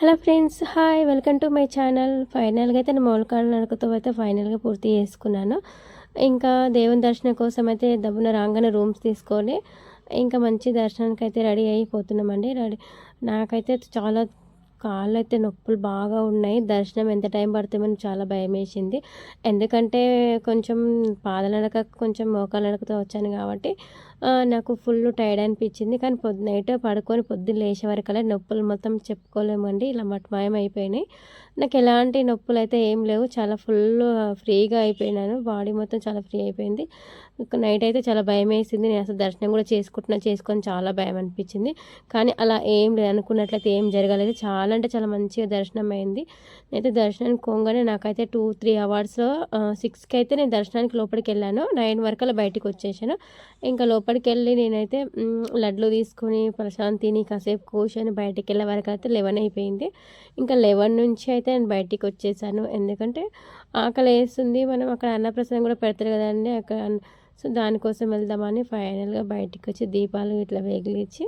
Hello friends hi. Welcome to my channel. ఫైనల్గా అయితే నేను మౌలికాల నడకతో అయితే ఫైనల్గా పూర్తి చేసుకున్నాను. ఇంకా దేవుని దర్శనం కోసం అయితే దబ్బున రాగానే రూమ్స్ తీసుకొని ఇంకా మంచి దర్శనానికి అయితే రెడీ అయిపోతున్నామండి. రెడీ నాకైతే చాలా కాళ్ళు అయితే నొప్పులు బాగా ఉన్నాయి. దర్శనం ఎంత టైం పడుతుందని చాలా భయం వేసింది. ఎందుకంటే కొంచెం పాదనడక కొంచెం మోకాల నడకతో వచ్చాను కాబట్టి నాకు ఫుల్ టైర్డ్ అనిపించింది. కానీ పొద్దు నైట్ పడుకొని పొద్దున్న లేచే వరకల్లా నొప్పులు మొత్తం చెప్పుకోలేమండి. ఇలా మట్మాయం అయిపోయినాయి నాకు ఎలాంటి నొప్పులు అయితే ఏం లేవు. చాలా ఫుల్ ఫ్రీగా అయిపోయినాను. బాడీ మొత్తం చాలా ఫ్రీ అయిపోయింది. నైట్ అయితే చాలా భయం వేసింది. నేను అసలు దర్శనం కూడా చేసుకుంటున్నా చేసుకొని చాలా భయం అనిపించింది. కానీ అలా ఏం లేదు. అనుకున్నట్లయితే ఏం జరగలేదు. చాలా అంటే చాలా మంచిగా దర్శనం అయింది. నేనైతే దర్శనానికి పోగానే నాకైతే టూ త్రీ అవర్స్లో సిక్స్కి అయితే నేను దర్శనానికి లోపలికి వెళ్ళాను. నైన్ వరకు అలా బయటికి వచ్చేసాను. ఇంకా లోపల వెళ్ళి నేనైతే లడ్లు తీసుకొని ప్రశాంతిని కాసేపు కూర్చొని బయటికి వెళ్ళే వరకు అయితే లెవెన్ అయిపోయింది. ఇంకా లెవెన్ నుంచి అయితే నేను బయటికి వచ్చేసాను. ఎందుకంటే ఆకలి వేస్తుంది. మనం అక్కడ అన్నప్రసాదం కూడా పెడతారు కదండి. అక్కడ సో దానికోసం వెళ్దామని ఫైనల్గా బయటికి వచ్చి దీపాలు ఇట్లా వేగిలిచ్చి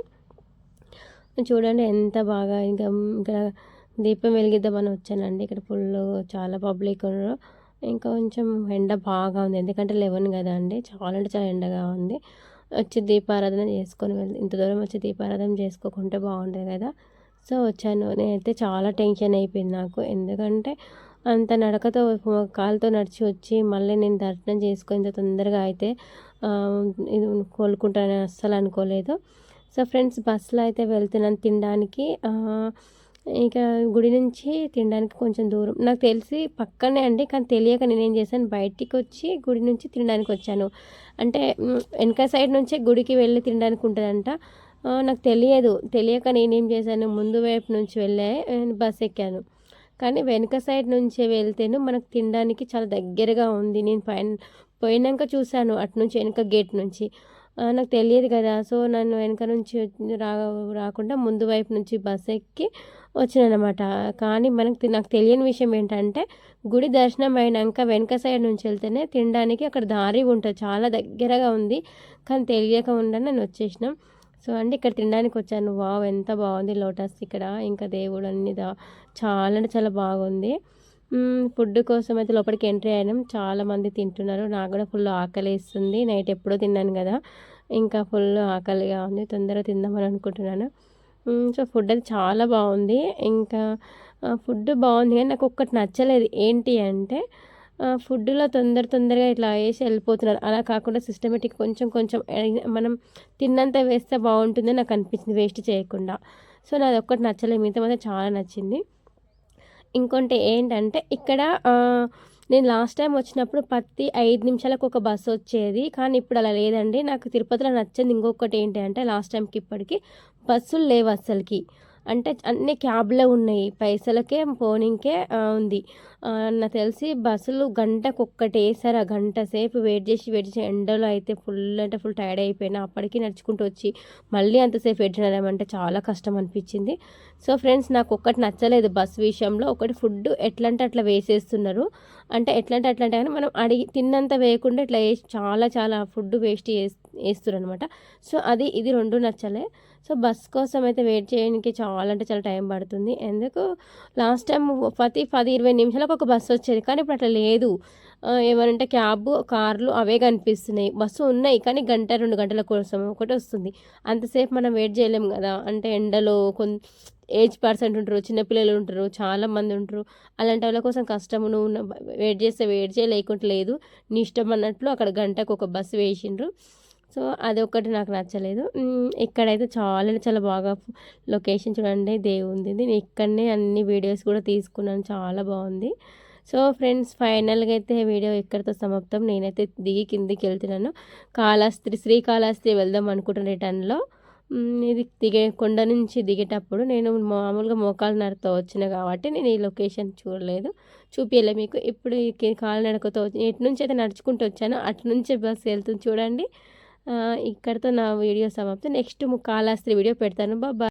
చూడండి ఎంత బాగా ఇంకా ఇక్కడ దీపం వెలిగిద్దామని వచ్చానండి. ఇక్కడ ఫుల్ చాలా పబ్లిక్ ఉన్నారు. ఇంకా కొంచెం ఎండ బాగా ఉంది. ఎందుకంటే లెవెన్ కదా అండి చాలా అంటే చాలా ఎండగా ఉంది. వచ్చి దీపారాధన చేసుకొని వెళ్ళి ఇంత దూరం వచ్చి దీపారాధన చేసుకోకుంటే బాగుంటుంది కదా. సో వచ్చాను. నేనైతే చాలా టెన్షన్ అయిపోయింది నాకు. ఎందుకంటే అంత నడకతో కాలుతో నడిచి వచ్చి మళ్ళీ నేను దర్శనం చేసుకుని ఇంత తొందరగా అయితే ఇది కోలుకుంటానని అస్సలు అనుకోలేదు. సో ఫ్రెండ్స్ బస్సులో అయితే వెళ్తున్నాను తినడానికి. ఇక గుడి నుంచి తినడానికి కొంచెం దూరం. నాకు తెలిసి పక్కనే అండి కానీ తెలియక నేను ఏం చేశాను బయటికి వచ్చి గుడి నుంచి తినడానికి వచ్చాను. అంటే వెనక సైడ్ నుంచే గుడికి వెళ్ళి తినడానికి ఉంటుందంట. నాకు తెలియదు. తెలియక నేనేం చేశాను ముందు వైపు నుంచి వెళ్ళే బస్ ఎక్కాను. కానీ వెనుక సైడ్ నుంచి వెళ్తేనే మనకు తినడానికి చాలా దగ్గరగా ఉంది. నేను పైన పోయినాక చూశాను అటు నుంచి వెనుక గేట్ నుంచి. నాకు తెలియదు కదా. సో నన్ను వెనక నుంచి రా రాకుండా ముందు వైపు నుంచి బస్ ఎక్కి అనమాట కానీ మనకు నాకు తెలియని విషయం ఏంటంటే గుడి దర్శనం అయినాక వెనక సైడ్ నుంచి వెళ్తేనే తినడానికి అక్కడ దారి ఉంటుంది. చాలా దగ్గరగా ఉంది. కానీ తెలియక ఉండని నేను వచ్చేసినాం. సో అండి ఇక్కడ తినడానికి వచ్చాను. వావ్ ఎంత బాగుంది లోటస్ ఇక్కడ. ఇంకా దేవుడు అన్ని చాలా అంటే చాలా బాగుంది. ఫుడ్ కోసం అయితే లోపలికి ఎంట్రీ అయినాం. చాలామంది తింటున్నారు. నాకు కూడా ఫుల్ ఆకలి వేస్తుంది. నైట్ ఎప్పుడో తిన్నాను కదా. ఇంకా ఫుల్ ఆకలిగా ఉంది. తొందరగా తిందామని అనుకుంటున్నాను. సో ఫుడ్ అది చాలా బాగుంది. ఇంకా ఫుడ్ బాగుంది కానీ నాకు ఒక్కటి నచ్చలేదు. ఏంటి అంటే ఫుడ్లో తొందర తొందరగా ఇట్లా వేసి వెళ్ళిపోతున్నారు. అలా కాకుండా సిస్టమేటిక్ కొంచెం కొంచెం మనం తిన్నంత వేస్తే బాగుంటుందని నాకు అనిపించింది వేస్ట్ చేయకుండా. సో నాది ఒక్కటి నచ్చలేదు. మిగతా మాత్రం చాలా నచ్చింది. ఇంకొకటి ఏంటంటే ఇక్కడ నేను లాస్ట్ టైం వచ్చినప్పుడు ప్రతి ఐదు నిమిషాలకు ఒక బస్సు వచ్చేది. కానీ ఇప్పుడు అలా లేదండి. నాకు తిరుపతిలో నచ్చింది. ఇంకొకటి ఏంటి అంటే లాస్ట్ టైంకి ఇప్పటికి బస్సులు లేవు అస్సలకి. అంటే అన్ని క్యాబ్లే ఉన్నాయి. పైసలకే పోనీకే ఉంది. నాకు తెలిసి బస్సులు గంటకు ఒక్కటి వేసారు ఆ గంట సేపు వెయిట్ చేసి వెయిట్ చేసి ఎండలో అయితే ఫుల్ అంటే ఫుల్ టైర్డ్ అయిపోయినా అప్పటికి నడుచుకుంటూ వచ్చి మళ్ళీ అంతసేపు వెయిట్ చేయడం చాలా కష్టం అనిపించింది. సో ఫ్రెండ్స్ నాకు ఒక్కటి నచ్చలేదు బస్సు విషయంలో. ఒకటి ఫుడ్ ఎట్లా అంటే అట్లా వేసేస్తున్నారు. అంటే ఎట్లా అంటే అంటే కానీ మనం అడిగి తిన్నంత వేయకుండా ఇట్లా వేసి చాలా చాలా ఫుడ్ వేస్ట్ వేస్తున్నారు అనమాట సో అది ఇది రెండు నచ్చలే. సో బస్ కోసం అయితే వెయిట్ చేయడానికి చాలా అంటే చాలా టైం పడుతుంది. ఎందుకు? లాస్ట్ టైం ప్రతి పది ఇరవై నిమిషాలకు ఒక బస్సు వచ్చేది. కానీ ఇప్పుడు అట్లా లేదు. ఏమనంటే క్యాబ్ కార్లు అవే కనిపిస్తున్నాయి. బస్సు ఉన్నాయి కానీ గంట రెండు గంటల కోసం ఒకటి వస్తుంది. అంతసేపు మనం వెయిట్ చేయలేము కదా. అంటే ఎండలో కొన్ ఏజ్ పర్సెంట్ ఉంటారు చిన్నపిల్లలు ఉంటారు చాలామంది ఉంటారు. అలాంటి వాళ్ళ కోసం కష్టం నువ్వు వెయిట్ చేస్తే వెయిట్ చేయలేకుంటే లేదు. నీ ఇష్టం అన్నట్లు అక్కడ గంటకు ఒక బస్సు వేసిండ్రు. సో అది ఒకటి నాకు నచ్చలేదు. ఇక్కడైతే చాలా చాలా బాగా లొకేషన్ చూడండి. దేవుంది నేను ఇక్కడనే అన్ని వీడియోస్ కూడా తీసుకున్నాను. చాలా బాగుంది. సో ఫ్రెండ్స్ ఫైనల్గా అయితే వీడియో ఇక్కడితో సమాప్తం. నేనైతే దిగి కిందికి వెళ్తున్నాను. కాళహస్త్రి శ్రీకాళహస్తి వెళ్దాం అనుకుంటున్న రిటర్న్లో. ఇది దిగే కొండ నుంచి దిగేటప్పుడు నేను మామూలుగా మోకాలినడతో వచ్చిన కాబట్టి నేను ఈ లొకేషన్ చూడలేదు. చూపించలే మీకు. ఇప్పుడు కాలినడకతో ఎటు నుంచి అయితే నడుచుకుంటూ వచ్చాను అటు నుంచి బస్సు వెళ్తుంది చూడండి. ఇక్కడితో నా వీడియో సమాప్తం. నెక్స్ట్ కాళహస్త్రి వీడియో పెడతాను. బాబా